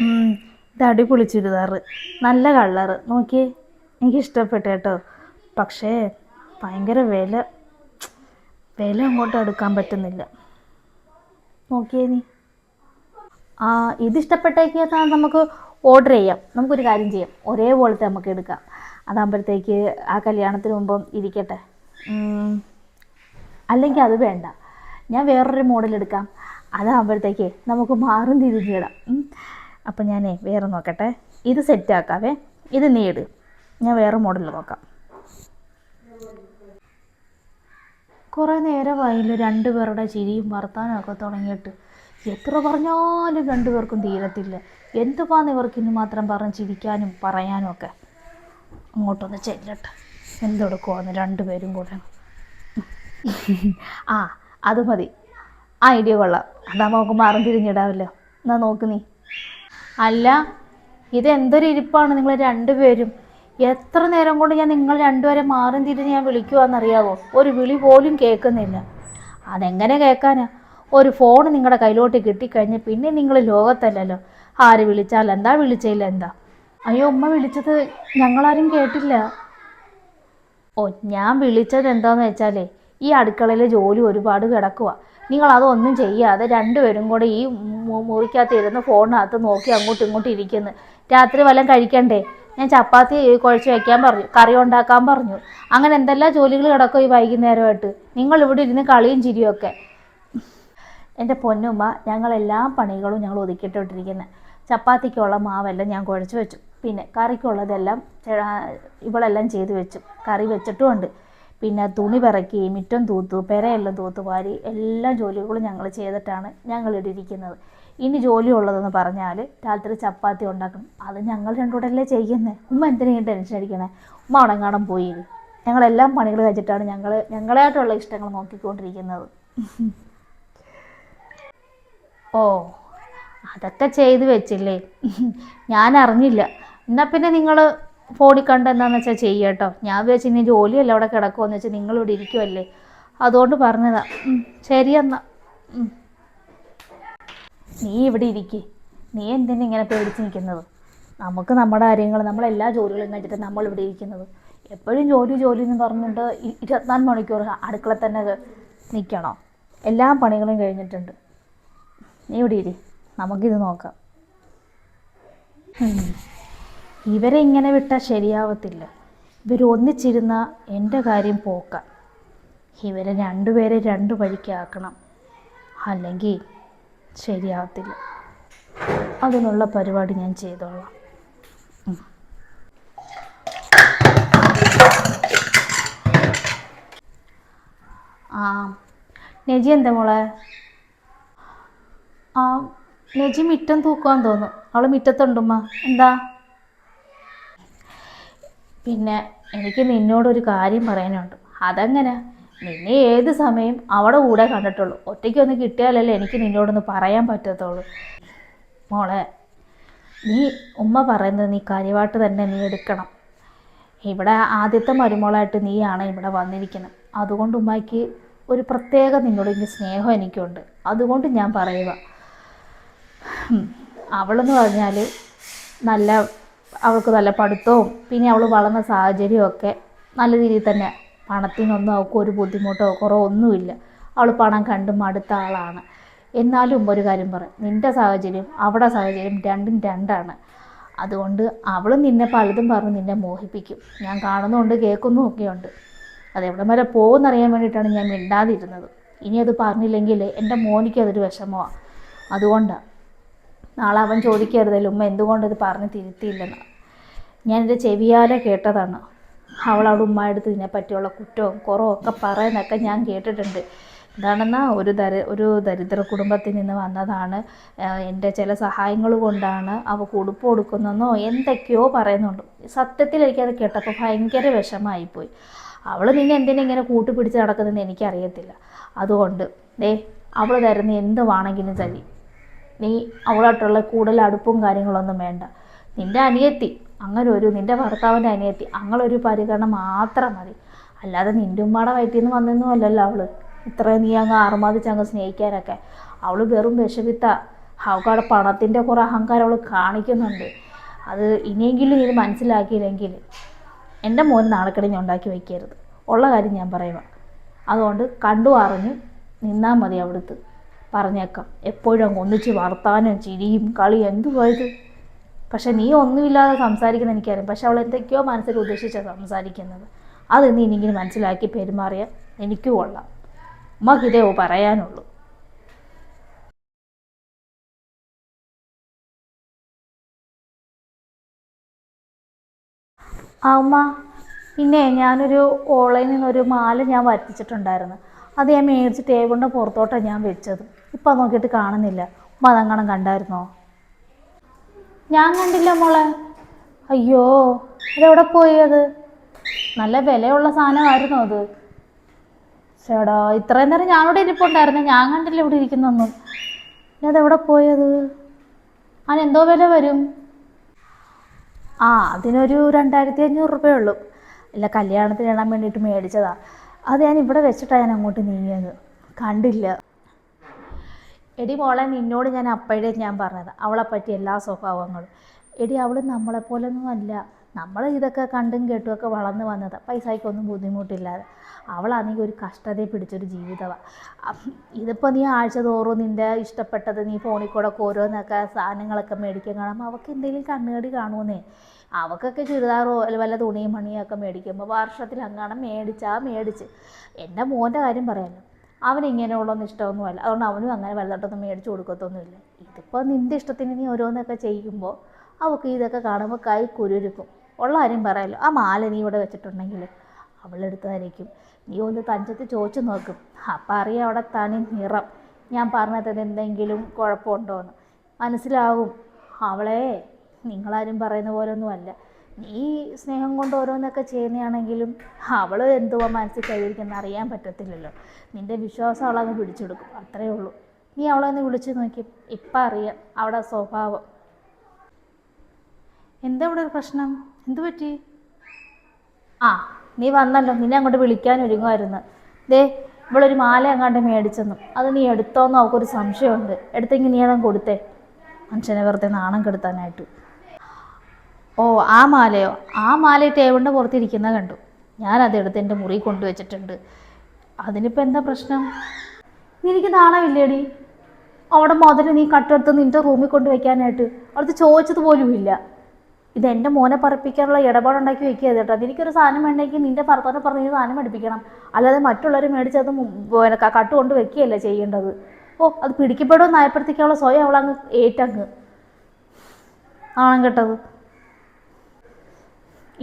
ഇത് അടിപൊളി ചുരിദാർ. നല്ല കളറ് നോക്കിയേ എനിക്ക് ഇഷ്ടപ്പെട്ടു കേട്ടോ. പക്ഷേ ഭയങ്കര വില. വില അങ്ങോട്ട് എടുക്കാൻ പറ്റുന്നില്ല. നോക്കിയേ നീ. ആ ഇത് ഇഷ്ടപ്പെട്ടേക്ക് നമുക്ക് ഓർഡർ ചെയ്യാം. നമുക്കൊരു കാര്യം ചെയ്യാം. ഒരേപോലത്തെ നമുക്ക് എടുക്കാം. അതാകുമ്പോഴത്തേക്ക് ആ കല്യാണത്തിന് മുമ്പ് ഇരിക്കട്ടെ. അല്ലെങ്കിൽ അത് വേണ്ട. ഞാൻ വേറൊരു മോഡൽ എടുക്കാം. അതാകുമ്പോഴത്തേക്ക് നമുക്ക് മാറും തിരിഞ്ഞിടാം അപ്പം ഞാനേ വേറെ നോക്കട്ടെ. ഇത് സെറ്റ് ആക്കാവേ. ഇത് നീട് ഞാൻ വേറെ മോഡൽ നോക്കാം. കുറേ നേരമായില്ല രണ്ടുപേരുടെ ചിരിയും വർത്താനമൊക്കെ തുടങ്ങിയിട്ട് എത്ര പറഞ്ഞാലും രണ്ടുപേർക്കും തീരത്തില്ല. എന്തുവാന്ന് ഇവർക്ക് ഇനി മാത്രം പറഞ്ഞ് ചിരിക്കാനും പറയാനും ഒക്കെ. അങ്ങോട്ടൊന്ന് ചെല്ലട്ടെ. എന്തെടുക്കുവാന്ന് രണ്ടുപേരും കൂടെ. ആ അത് മതി. ആ ഐഡിയ കൊള്ളാം. അതാകുമ്പോൾ നമുക്ക് മാറും തിരിഞ്ഞിടാമല്ലോ. എന്നാ നോക്ക് നീ. അല്ല ഇതെന്തൊരു ഇരിപ്പാണ് നിങ്ങൾ രണ്ടുപേരും? എത്ര നേരം കൊണ്ട് ഞാൻ നിങ്ങൾ രണ്ടുപേരെ മാറും തിരിഞ്ഞ് ഞാൻ വിളിക്കുവാന്നറിയാവോ? ഒരു വിളി പോലും കേൾക്കുന്നില്ല. അതെങ്ങനെ കേൾക്കാനാ? ഒരു ഫോൺ നിങ്ങളുടെ കയ്യിലോട്ട് കിട്ടിക്കഴിഞ്ഞ് പിന്നെ നിങ്ങൾ ലോകത്തല്ലല്ലോ. ആര് വിളിച്ചാൽ എന്താ വിളിച്ചില്ല എന്താ? അയ്യോ ഉമ്മ വിളിച്ചത് ഞങ്ങളാരും കേട്ടില്ല. ഓ ഞാൻ വിളിച്ചത് എന്താന്ന് വെച്ചാലേ ഈ അടുക്കളയിലെ ജോലി ഒരുപാട് കിടക്കുക നിങ്ങൾ അതൊന്നും ചെയ്യാതെ രണ്ടുപേരും കൂടെ ഈ മുറിക്കകത്ത് ഇരുന്ന് ഫോണിനകത്ത് നോക്കി അങ്ങോട്ടും ഇങ്ങോട്ടും ഇരിക്കുന്നു. രാത്രി വല്ലതും കഴിക്കണ്ടേ? ഞാൻ ചപ്പാത്തി കുഴച്ച് വയ്ക്കാൻ പറഞ്ഞു. കറി ഉണ്ടാക്കാൻ പറഞ്ഞു. അങ്ങനെ എന്തെല്ലാം ജോലികൾ കിടക്കും ഈ വൈകുന്നേരമായിട്ട്? നിങ്ങൾ ഇവിടെ ഇരുന്ന് കളിയും ചിരിയൊക്കെ. എന്റെ പൊന്നുമ്മ ഞങ്ങളെല്ലാ പണികളും ഞങ്ങൾ ഒതുക്കിയിട്ടിരിക്കുന്നത് ചപ്പാത്തിക്കുള്ള മാവെല്ലാം ഞാൻ കുഴച്ച് വെച്ചു. പിന്നെ കറിക്കുള്ളതെല്ലാം ഇവളെല്ലാം ചെയ്ത് വെച്ചു. കറി വെച്ചിട്ടുമുണ്ട് പിന്നെ തുണി പിറക്കി മുറ്റം തൂത്തു പെരയെല്ലാം തൂത്ത് വാരി എല്ലാ ജോലികളും ഞങ്ങൾ ചെയ്തിട്ടാണ് ഞങ്ങളിവിടെ ഇരിക്കുന്നത്. ഇനി ജോലി ഉള്ളതെന്ന് പറഞ്ഞാൽ രാത്രി ചപ്പാത്തി ഉണ്ടാക്കണം. അത് ഞങ്ങൾ രണ്ടുകൂടെയല്ലേ ചെയ്യുന്നത് ഉമ്മ എന്തിനാണ് ടെൻഷൻ അടിക്കണേ? ഉമ്മ ഉണങ്ങാടം പോയി. ഞങ്ങളെല്ലാം പണികൾ വെച്ചിട്ടാണ് ഞങ്ങൾ ഞങ്ങളായിട്ടുള്ള ഇഷ്ടങ്ങൾ നോക്കിക്കൊണ്ടിരിക്കുന്നത്. ഓ അതൊക്കെ ചെയ്ത് വെച്ചില്ലേ? ഞാൻ അറിഞ്ഞില്ല. എന്നാൽ പിന്നെ നിങ്ങൾ ഫോണിൽ കണ്ട് എന്താണെന്ന് വെച്ചാൽ ചെയ്യുക കേട്ടോ ഞാൻ വിചാരിച്ചു ഇനി ജോലിയല്ല അവിടെ കിടക്കുമെന്ന് വെച്ചാൽ നിങ്ങളിവിടെ ഇരിക്കുമല്ലേ അതുകൊണ്ട് പറഞ്ഞതാ. ഉം, ശരി എന്നാ. ഉം. നീ ഇവിടെ ഇരിക്കേ. നീ എന്തിനാ ഇങ്ങനെ പേടിച്ച് നിൽക്കുന്നത് നമുക്ക് നമ്മുടെ കാര്യങ്ങൾ നമ്മളെല്ലാ ജോലികളും കഴിഞ്ഞിട്ട് നമ്മളിവിടെ ഇരിക്കുന്നത്. എപ്പോഴും ജോലി ജോലി എന്ന് പറഞ്ഞിട്ട് ഇരുപത്തിനാല് മണിക്കൂർ അടുക്കള തന്നെ നിൽക്കണോ എല്ലാ പണികളും കഴിഞ്ഞിട്ടുണ്ട്. നീ ഇവിടെ ഇരി. നമുക്കിത് നോക്കാം. ഇവരെ ഇങ്ങനെ വിട്ടാൽ ശരിയാവത്തില്ല. ഇവർ ഒന്നിച്ചിരുന്ന എന്റെ കാര്യം പോക്ക. ഇവരെ രണ്ടുപേരെ രണ്ട് വഴിക്കാക്കണം അല്ലെങ്കിൽ ശരിയാവത്തില്ല. അതിനുള്ള പരിപാടി ഞാൻ ചെയ്തോളാം. ആ നെജി എന്താ മോളെ? ആ നെജി മിറ്റം തൂക്കുവാൻ തോന്നുന്നു. അവൾ മിറ്റത്തുണ്ടുമ്മ എന്താ? പിന്നെ എനിക്ക് നിന്നോടൊരു കാര്യം പറയാനുണ്ട്. അതെങ്ങനെ? നിന്നെ ഏത് സമയം അവിടെ കൂടെ കണ്ടിട്ടുള്ളൂ. ഒറ്റയ്ക്കൊന്ന് കിട്ടിയാലല്ലേ എനിക്ക് നിന്നോടൊന്ന് പറയാൻ പറ്റത്തുള്ളൂ. മോളെ നീ ഉമ്മ പറയുന്നത് നീ കാര്യമായിട്ട് തന്നെ നീ എടുക്കണം. ഇവിടെ ആദ്യത്തെ മരുമോളായിട്ട് നീയാണ് ഇവിടെ വന്നിരിക്കുന്നത്. അതുകൊണ്ട് ഉമ്മയ്ക്ക് ഒരു പ്രത്യേക നിന്നോട് എനിക്ക് സ്നേഹം എനിക്കുണ്ട്. അതുകൊണ്ട് ഞാൻ പറയുക. അവളെന്ന് പറഞ്ഞാൽ നല്ല അവൾക്ക് നല്ല പഠിത്തവും പിന്നെ അവൾ വളർന്ന സാഹചര്യവും ഒക്കെ നല്ല രീതിയിൽ തന്നെ പണത്തിനൊന്നും അവൾക്ക് ഒരു ബുദ്ധിമുട്ടോ കുറവോ ഒന്നുമില്ല. അവൾ പണം കണ്ട് മടുത്ത ആളാണ്. എന്നാലും ഒരു കാര്യം പറയും നിന്റെ സാഹചര്യം അവിടെ സാഹചര്യം രണ്ടും രണ്ടാണ്. അതുകൊണ്ട് അവൾ നിന്നെ പലതും പറഞ്ഞ് നിന്നെ മോഹിപ്പിക്കും. ഞാൻ കാണുന്നുണ്ട് കേൾക്കുന്നുമൊക്കെയുണ്ട് അതെവിടം വരെ പോകുമെന്നറിയാൻ വേണ്ടിയിട്ടാണ് ഞാൻ മിണ്ടാതിരുന്നത്. ഇനി അത് പറഞ്ഞില്ലെങ്കിൽ എന്റെ മോനിക്ക് അതൊരു വിഷമമാണ് അതുകൊണ്ടാണ് നാളെ അവൻ ചോദിക്കരുതല്ലോ ഉമ്മ എന്തുകൊണ്ട് ഇത് പറഞ്ഞ് തിരുത്തിയില്ലെന്ന്. ഞാനെന്റെ ചെവിയാലെ കേട്ടതാണ്. അവൾ അവിടെ ഉമ്മയെടുത്ത് ഇതിനെ പറ്റിയുള്ള കുറ്റവും കുറവും ഒക്കെ പറയുന്നൊക്കെ ഞാൻ കേട്ടിട്ടുണ്ട്. എന്താണെന്നാ ഒരു ദരി ഒരു ദരിദ്ര കുടുംബത്തിൽ നിന്ന് വന്നതാണ്. എന്റെ ചില സഹായങ്ങൾ കൊണ്ടാണ് അവ ഉടുപ്പ് കൊടുക്കുന്നതെന്നോ എന്തൊക്കെയോ പറയുന്നുണ്ട്. സത്യത്തിൽ എനിക്കത് കേട്ടപ്പോൾ ഭയങ്കര വിഷമായിപ്പോയി. അവൾ നിന്നെ എന്തിനാ ഇങ്ങനെ കൂട്ടുപിടിച്ച് നടക്കുന്നതെന്ന് എനിക്കറിയത്തില്ല. അതുകൊണ്ട് ദേ അവൾ തരുന്ന എന്ത് വേണമെങ്കിലും തരി. നീ അവളായിട്ടുള്ള കൂടുതൽ അടുപ്പും കാര്യങ്ങളൊന്നും വേണ്ട. നിന്റെ അനിയത്തി അങ്ങനെ ഒരു നിന്റെ ഭർത്താവിന്റെ അനിയത്തി അങ്ങനെ ഒരു പരിഗണന മാത്രം മതി. അല്ലാതെ നിന്റെ ഉമ്മയുടെ വയറ്റിൽ നിന്ന് വന്നൊന്നും അല്ലല്ലോ അവൾ. ഇത്രയും നീ അങ്ങ് ആറുമാതിച്ച് അങ്ങ് സ്നേഹിക്കാനൊക്കെ. അവൾ വെറും വിഷവിത്ത അവൾക്കവിടെ പണത്തിന്റെ കുറേ അഹങ്കാരം അവൾ കാണിക്കുന്നുണ്ട്. അത് ഇനിയെങ്കിലും ഇത് മനസ്സിലാക്കിയില്ലെങ്കിൽ എന്റെ മോൻ നാണക്കെടി ഞാൻ ഉണ്ടാക്കി വയ്ക്കരുത് ഉള്ള കാര്യം ഞാൻ പറയുക അതുകൊണ്ട് കണ്ടു അറിഞ്ഞ് നിന്നാൽ മതി അവിടുത്തെ. പറഞ്ഞേക്കാം. എപ്പോഴും അങ്ങ് ഒന്നിച്ച് വർത്താനം ചിരിയും കളിയും എന്തുവാ ഇത്? പക്ഷെ നീ ഒന്നുമില്ലാതെ സംസാരിക്കുന്ന എനിക്കറിയാം. പക്ഷെ അവൾ എന്തൊക്കെയോ മനസ്സിൽ ഉദ്ദേശിച്ചാണ് സംസാരിക്കുന്നത്. അത് നീ ഇനിയെങ്കിലും മനസ്സിലാക്കി പെരുമാറിയ എനിക്കും കൊള്ളാം. ഉമ്മക്ക് പറയാനുള്ളൂ. ആ ഉമ്മ പിന്നെ ഞാനൊരു ഓൺലൈനിൽ നിന്നൊരു മാല ഞാൻ വരുത്തിച്ചിട്ടുണ്ടായിരുന്നു അത് ഞാൻ മേടിച്ച് ടേബിളിന്റെ പുറത്തോട്ടാണ് ഞാൻ വെച്ചത്. ഇപ്പം നോക്കിയിട്ട് കാണുന്നില്ല. ഉമ്മ അതങ്ങനെ കണ്ടായിരുന്നോ? ഞാൻ കണ്ടില്ല മോളെ. അയ്യോ അതെവിടെ പോയി അത്? നല്ല വിലയുള്ള സാധനമായിരുന്നു അത്. ചേടാ ഇത്രയും നേരം ഞാനിവിടെ ഇരിപ്പുണ്ടായിരുന്നു. ഞാൻ കണ്ടില്ല ഇവിടെ ഇരിക്കുന്നൊന്നും. അതെവിടെ പോയത് അതിനെന്തോ വില വരും? ആ അതിനൊരു രണ്ടായിരത്തി അഞ്ഞൂറ് രൂപയേ ഉള്ളൂ. ഇല്ല കല്യാണത്തിന് ഇടാൻ വേണ്ടിയിട്ട് മേടിച്ചതാ. അത് ഞാൻ ഇവിടെ വെച്ചിട്ടാണ് ഞാൻ അങ്ങോട്ട് നീങ്ങിയത്. കണ്ടില്ല. എടി മോളെ നിന്നോട് ഞാൻ അപ്പോഴേ ഞാൻ പറഞ്ഞത്. അവളെ പറ്റി എല്ലാ സ്വഭാവങ്ങളും. എടി അവൾ നമ്മളെപ്പോലൊന്നും അല്ല. നമ്മൾ ഇതൊക്കെ കണ്ടും കേട്ടുമൊക്കെ വളർന്നു വന്നത് പൈസയ്ക്കൊന്നും ബുദ്ധിമുട്ടില്ലാതെ. അവളാണെങ്കിൽ ഒരു കഷ്ടതയെ പിടിച്ചൊരു ജീവിതമാണ് ഇതിപ്പോൾ നീ ആഴ്ച തോറും നിന്റെ ഇഷ്ടപ്പെട്ടത് നീ ഫോണിൽ കൂടെ ഓരോന്നൊക്കെ സാധനങ്ങളൊക്കെ മേടിക്കാൻ കാണുമ്പോൾ അവൾക്ക് എന്തെങ്കിലും കണ്ണുകടി കാണുമെന്നേ. അവൾക്കൊക്കെ ചുരിദാറോ അല്ല വല്ല തുണിയും മണിയൊക്കെ മേടിക്കുമ്പോൾ വർഷത്തിൽ അങ്ങനെ മേടിച്ചാൽ മേടിച്ച്. എന്റെ മോന്റെ കാര്യം പറയാമല്ലോ അവൻ ഇങ്ങനെയുള്ളൊന്നും ഇഷ്ടമൊന്നുമല്ല. അതുകൊണ്ട് അവനും അങ്ങനെ വലുതായിട്ടൊന്നും മേടിച്ചു കൊടുക്കത്തൊന്നുമില്ല. ഇതിപ്പോൾ നിന്റെ ഇഷ്ടത്തിന് നീ ഓരോന്നൊക്കെ ചെയ്യുമ്പോൾ അവൾക്ക് ഇതൊക്കെ കാണുമ്പോൾ കൈ കുരുരുക്കും. ഉള്ള കാര്യം പറയാമല്ലോ ആ മാല നീ ഇവിടെ വെച്ചിട്ടുണ്ടെങ്കിൽ അവളെടുത്തതായിരിക്കും. നീ ഒന്ന് തഞ്ചത്ത് ചോദിച്ചു നോക്കും. അപ്പം അറിയാം അവിടെ തനി നിറം. ഞാൻ പറഞ്ഞത് എന്തെങ്കിലും കുഴപ്പമുണ്ടോയെന്ന് മനസ്സിലാവും. അവളെ നിങ്ങളാരും പറയുന്ന പോലൊന്നുമല്ല നീ സ്നേഹം കൊണ്ട് ഓരോന്നൊക്കെ ചെയ്യുന്നതാണെങ്കിലും അവൾ എന്തുവാ മനസ്സിൽ കൈവരിക്കുന്ന അറിയാൻ പറ്റത്തില്ലല്ലോ. നിന്റെ വിശ്വാസം അവളങ്ങ് പിടിച്ചെടുക്കും അത്രയേ ഉള്ളൂ. നീ അവളെ ഒന്ന് വിളിച്ച് നോക്കി. ഇപ്പം അറിയാം. അവിടെ സ്വഭാവം. എന്താ ഇവിടെ പ്രശ്നം? എന്തു പറ്റി? ആ നീ വന്നല്ലോ. നിന്നെ അങ്ങോട്ട് വിളിക്കാൻ ഒരുങ്ങുമായിരുന്നു ദേ ഇവളൊരു മാല അങ്ങാണ്ട് മേടിച്ചെന്നും. അത് നീ എടുത്തോന്ന്? അവൾക്കൊരു സംശയമുണ്ട്. എടുത്തെങ്കിൽ നീ അതങ്ങ് കൊടുത്തേ. മനുഷ്യനെ വെറുതെ നാണം കെടുത്താനായിട്ട്. ഓ ആ മാലയോ? ആ മാല ടേബിളിന്റെ പുറത്തിരിക്കുന്ന കണ്ടു. ഞാൻ അതെടുത്ത് എന്റെ മുറി കൊണ്ടുവച്ചിട്ടുണ്ട്. അതിനിപ്പോൾ എന്താ പ്രശ്നം? നിനക്ക് നാണമില്ലേടി? അവിടെ മുതൽ നീ കട്ടെടുത്ത് നിന്റെ റൂമിൽ കൊണ്ട് വയ്ക്കാനായിട്ട് അവിടുത്തെ ചോദിച്ചത് പോലും ഇല്ല. ഇത് എന്റെ മോനെ പറപ്പിക്കാനുള്ള ഇടപാടുണ്ടാക്കി വെക്കുക കേട്ടോ. എനിക്കൊരു സാധനം വേണ്ടെങ്കിൽ നിന്റെ ഭർത്താവിനെ പറഞ്ഞ് സാധനം പഠിപ്പിക്കണം. അല്ലാതെ മറ്റുള്ളവർ മേടിച്ചത് കട്ട് കൊണ്ട് വെക്കുകയല്ല ചെയ്യേണ്ടത്. ഓ അത് പിടിക്കപ്പെടുമെന്ന് ആയപ്പോഴത്തേക്കുള്ള സ്വയം അവളങ്ങ് ഏറ്റങ്ങ്. ആണം കേട്ടത്.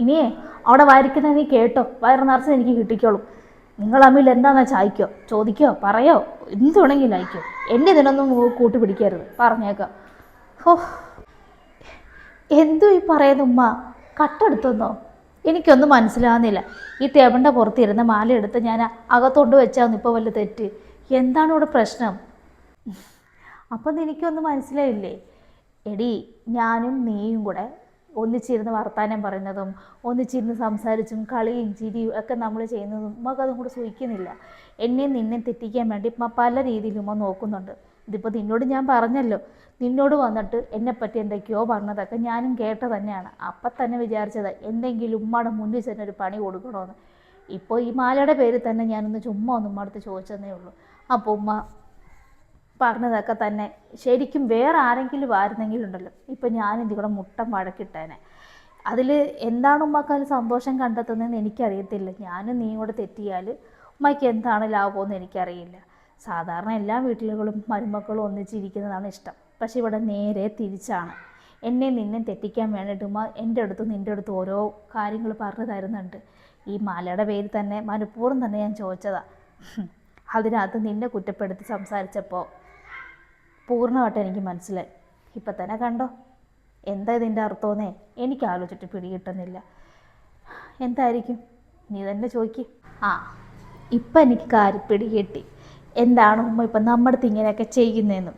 ഇനിയേ അവിടെ വായിരിക്കുന്നത് നീ കേട്ടോ. വയറ് നിറച്ച് എനിക്ക് കിട്ടിക്കോളും. നിങ്ങൾ അമ്മിൽ എന്താണെന്ന് വെച്ചാൽ അയക്കോ ചോദിക്കോ? പറയോ? എന്ത് വേണമെങ്കിലും അയക്കോ എന്റെ ഇതിനൊന്നും കൂട്ടി പിടിക്കരുത് പറഞ്ഞേക്കാം. ഹോ. എന്തോ ഈ പറയുന്ന ഉമ്മ? കട്ടെടുത്തെന്നോ? എനിക്കൊന്നും മനസ്സിലാകുന്നില്ല ഈ ടേബിളിന്റെ പുറത്തിരുന്ന മാല എടുത്ത് ഞാൻ അകത്തോണ്ട് വെച്ചാന്ന് ഇപ്പോൾ വല്ല തെറ്റ്. എന്താണ് ഇവിടെ പ്രശ്നം? അപ്പം എനിക്കൊന്നും മനസ്സിലായില്ലേ? എടി ഞാനും നീയും കൂടെ ഒന്നിച്ചിരുന്ന് വർത്താനം പറയുന്നതും ഒന്നിച്ചിരുന്ന് സംസാരിച്ചും കളിയും ചിരിയും ഒക്കെ നമ്മൾ ചെയ്യുന്നതും ഉമ്മക്ക് അതും കൂടെ സൂഹിക്കുന്നില്ല എന്നെയും നിന്നെ തെറ്റിക്കാൻ വേണ്ടി ഉമ്മ പല രീതിയിലും ഉമ്മ നോക്കുന്നുണ്ട്. ഇതിപ്പോൾ നിന്നോട് ഞാൻ പറഞ്ഞല്ലോ. നിന്നോട് വന്നിട്ട് എന്നെപ്പറ്റി എന്തൊക്കെയോ പറഞ്ഞതൊക്കെ ഞാനും കേട്ട തന്നെയാണ്. അപ്പം തന്നെ വിചാരിച്ചത് എന്തെങ്കിലും ഉമ്മയുടെ മുന്നിൽ ചെന്ന് ഒരു പണി കൊടുക്കണമെന്ന് ഇപ്പോൾ ഈ മാലയുടെ പേരിൽ തന്നെ ഞാനൊന്ന് ചുമ്മാ ഒന്ന് ഉമ്മ അടുത്ത് ചോദിച്ചതേ ഉള്ളൂ. അപ്പോൾ ഉമ്മ പറഞ്ഞതൊക്കെ തന്നെ ശരിക്കും വേറെ ആരെങ്കിലും ആയിരുന്നെങ്കിലും ഉണ്ടല്ലോ ഇപ്പം ഇതിൽ കൂടെ മുട്ടം വഴക്കിട്ടേനെ. അതിൽ എന്താണ് ഉമ്മക്ക് അതിൽ സന്തോഷം കണ്ടെത്തുന്നതെന്ന് എനിക്കറിയത്തില്ല. ഞാനും നീ കൂടെ തെറ്റിയാൽ ഉമ്മയ്ക്ക് എന്താണ് ലാഭമെന്ന് എനിക്കറിയില്ല. സാധാരണ എല്ലാ വീട്ടിലുകളും മരുമക്കളും ഒന്നിച്ചിരിക്കുന്നതാണ് ഇഷ്ടം. പക്ഷെ ഇവിടെ നേരെ തിരിച്ചാണ്. എന്നെ നിന്നെ തെറ്റിക്കാൻ വേണ്ടിയിട്ട് ഉമ്മ എന്റെ അടുത്ത് നിന്റെ അടുത്ത് ഓരോ കാര്യങ്ങൾ പറഞ്ഞു തരുന്നുണ്ട്. ഈ മാലയുടെ പേര് തന്നെ മനഃപൂർവം തന്നെ ഞാൻ ചോദിച്ചതാണ് അതിനകത്ത് നിന്നെ കുറ്റപ്പെടുത്തി സംസാരിച്ചപ്പോൾ പൂർണമായിട്ട് എനിക്ക് മനസ്സിലായി. ഇപ്പം തന്നെ കണ്ടോ? എന്താ ഇതിന്റെ അർത്ഥമെന്നേ എനിക്ക് ആലോചിച്ചിട്ട് പിടികിട്ടുന്നില്ല. എന്തായിരിക്കും? നീ തന്നെ ചോദിക്ക്. ആ ഇപ്പം എനിക്ക് കാര്യം പിടികിട്ടി. എന്താണ് ഉമ്മ ഇപ്പം നമ്മുടെ ഇങ്ങനെയൊക്കെ ചെയ്യുന്നതെന്നും?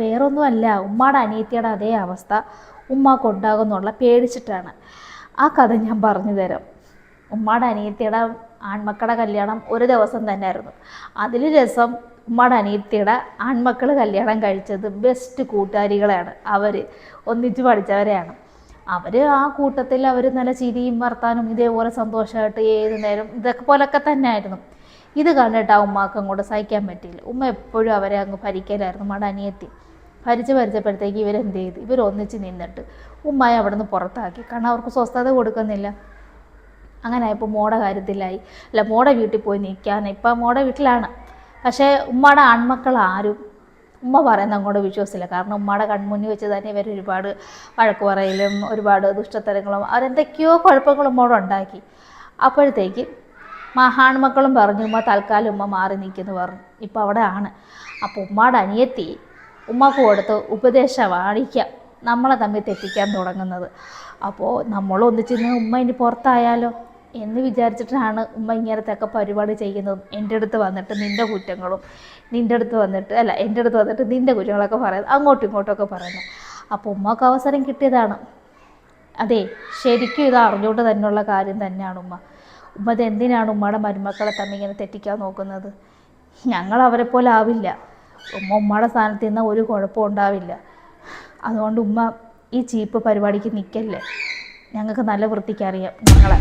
വേറൊന്നുമല്ല ഉമ്മയുടെ അനിയത്തിയുടെ അതേ അവസ്ഥ ഉമ്മാക്കുണ്ടാകുന്നുള്ള പേടിച്ചിട്ടാണ്. ആ കഥ ഞാൻ പറഞ്ഞു തരാം. ഉമ്മയുടെ അനിയത്തിയുടെ ആൺമക്കളുടെ കല്യാണം ഒരു ദിവസം തന്നെ ആയിരുന്നു. അതിൽ രസം ഉമ്മയുടെ അനിയത്തിയുടെ ആൺമക്കൾ കല്യാണം കഴിച്ചത് ബെസ്റ്റ് കൂട്ടുകാരികളാണ്. അവർ ഒന്നിച്ച് പഠിച്ചവരെയാണ്. അവർ ആ കൂട്ടത്തിൽ അവർ നല്ല ചിരിയും വർത്താനും ഇതേപോലെ സന്തോഷമായിട്ട് ഏത് നേരം ഇതൊക്കെ പോലൊക്കെ തന്നെ ആയിരുന്നു ഇത് കണ്ടിട്ട് ആ ഉമ്മാക്ക് അങ്ങോട്ട് സഹിക്കാൻ പറ്റിയില്ല. ഉമ്മ എപ്പോഴും അവരെ അങ്ങ് ഭരിക്കലായിരുന്നു ഉമ്മയുടെ അനിയത്തി. ഭരിച്ച് ഭരിച്ചപ്പോഴത്തേക്ക് ഇവരെന്ത് ചെയ്തു? ഇവരൊന്നിച്ച് നിന്നിട്ട് ഉമ്മായി അവിടെ നിന്ന് പുറത്താക്കി. കാരണം അവർക്ക് സ്വസ്ഥത കൊടുക്കുന്നില്ല. അങ്ങനെ ആയപ്പോൾ മോടെ കാര്യത്തിലായി. അല്ല മോടെ വീട്ടിൽ പോയി നിൽക്കാൻ. ഇപ്പം മോടെ വീട്ടിലാണ്. പക്ഷേ ഉമ്മയുടെ ആൺമക്കൾ ആരും ഉമ്മ പറയുന്ന അങ്ങോട്ട് വിശ്വസിച്ചില്ല. കാരണം ഉമ്മയുടെ കൺമുന്നിൽ വെച്ച് തന്നെ ഇവർ ഒരുപാട് വഴക്ക് പറയലും ഒരുപാട് ദുഷ്ടത്തരങ്ങളും അവരെന്തൊക്കെയോ കുഴപ്പങ്ങളും ഉമ്മോട് ഉണ്ടാക്കി. അപ്പോഴത്തേക്ക് മഹാൺമക്കളും പറഞ്ഞു ഉമ്മ തൽക്കാലം ഉമ്മ മാറി നിൽക്കുന്നു പറഞ്ഞു. ഇപ്പം അവിടെ ആണ് അപ്പോൾ ഉമ്മയുടെ അനിയത്തി ഉമ്മക്ക് കൊടുത്ത് ഉപദേശമാണിക്കാം നമ്മളെ തമ്മിൽ തെറ്റിക്കാൻ തുടങ്ങുന്നത്. അപ്പോൾ നമ്മൾ ഉമ്മ ഇനി പുറത്തായാലോ? എന്ന് വിചാരിച്ചിട്ടാണ് ഉമ്മ ഇങ്ങനത്തെയൊക്കെ പരിപാടി ചെയ്യുന്നതും. എന്റെ അടുത്ത് വന്നിട്ട് നിന്റെ കുറ്റങ്ങളും നിന്റെ അടുത്ത് വന്നിട്ട് അല്ല എന്റെ അടുത്ത് വന്നിട്ട് നിന്റെ കുറ്റങ്ങളൊക്കെ പറയുന്നത് അങ്ങോട്ടും ഇങ്ങോട്ടൊക്കെ പറയുന്നത്. അപ്പോൾ ഉമ്മക്ക് അവസരം കിട്ടിയതാണ്. അതെ ശരിക്കും ഇത് അറിഞ്ഞുകൊണ്ട് തന്നെയുള്ള കാര്യം തന്നെയാണ് ഉമ്മ. ഉമ്മ ഇത് എന്തിനാണ് ഉമ്മയുടെ മരുമക്കളെ തമ്മിൽ ഇങ്ങനെ തെറ്റിക്കാൻ നോക്കുന്നത്? ഞങ്ങൾ അവരെ പോലെ ആവില്ല. ഉമ്മ ഉമ്മയുടെ സ്ഥാനത്ത് നിന്ന് ഒരു കുഴപ്പവും ഉണ്ടാവില്ല. അതുകൊണ്ട് ഉമ്മ ഈ ചീപ്പ് പരിപാടിക്ക് നിൽക്കല്ലേ? ഞങ്ങൾക്ക് നല്ല വൃത്തിക്കറിയാം ഞങ്ങളെ